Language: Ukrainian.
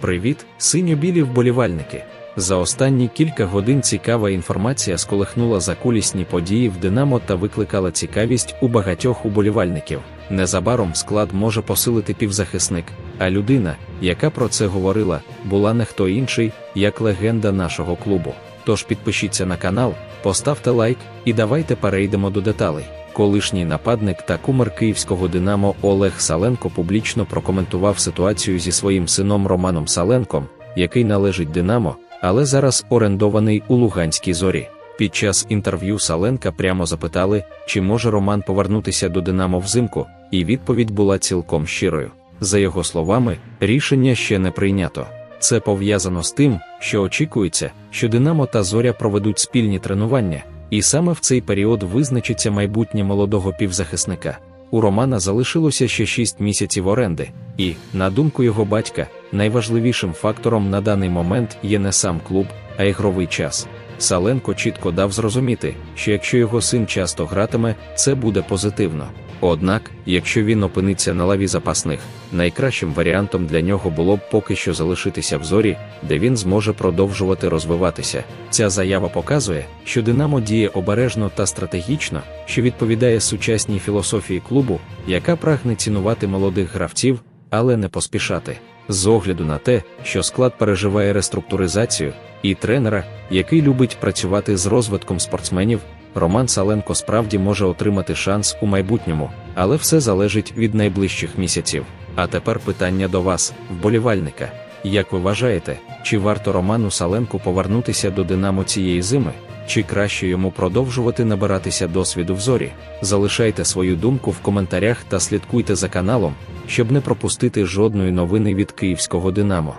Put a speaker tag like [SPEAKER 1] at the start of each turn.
[SPEAKER 1] Привіт, синьо-білі вболівальники! За останні кілька годин цікава інформація сколихнула закулісні події в Динамо та викликала цікавість у багатьох уболівальників. Незабаром склад може посилити півзахисник, а людина, яка про це говорила, була не хто інший, як легенда нашого клубу. Тож підпишіться на канал, поставте лайк і давайте перейдемо до деталей. Колишній нападник та кумир київського Динамо Олег Саленко публічно прокоментував ситуацію зі своїм сином Романом Саленком, який належить Динамо, але зараз орендований у Луганській зорі. Під час інтерв'ю Саленка прямо запитали, чи може Роман повернутися до Динамо взимку, і відповідь була цілком щирою. За його словами, рішення ще не прийнято. Це пов'язано з тим, що очікується, що Динамо та Зоря проведуть спільні тренування, і саме в цей період визначиться майбутнє молодого півзахисника. У Романа залишилося ще 6 місяців оренди, і, на думку його батька, найважливішим фактором на даний момент є не сам клуб, а ігровий час. Саленко чітко дав зрозуміти, що якщо його син часто гратиме, це буде позитивно. Однак, якщо він опиниться на лаві запасних, найкращим варіантом для нього було б поки що залишитися в зорі, де він зможе продовжувати розвиватися. Ця заява показує, що Динамо діє обережно та стратегічно, що відповідає сучасній філософії клубу, яка прагне цінувати молодих гравців, але не поспішати. З огляду на те, що склад переживає реструктуризацію, і тренера, який любить працювати з розвитком спортсменів, Роман Саленко справді може отримати шанс у майбутньому, але все залежить від найближчих місяців. А тепер питання до вас, вболівальника. Як ви вважаєте, чи варто Роману Саленку повернутися до Динамо цієї зими, чи краще йому продовжувати набиратися досвіду в зорі? Залишайте свою думку в коментарях та слідкуйте за каналом, щоб не пропустити жодної новини від київського Динамо.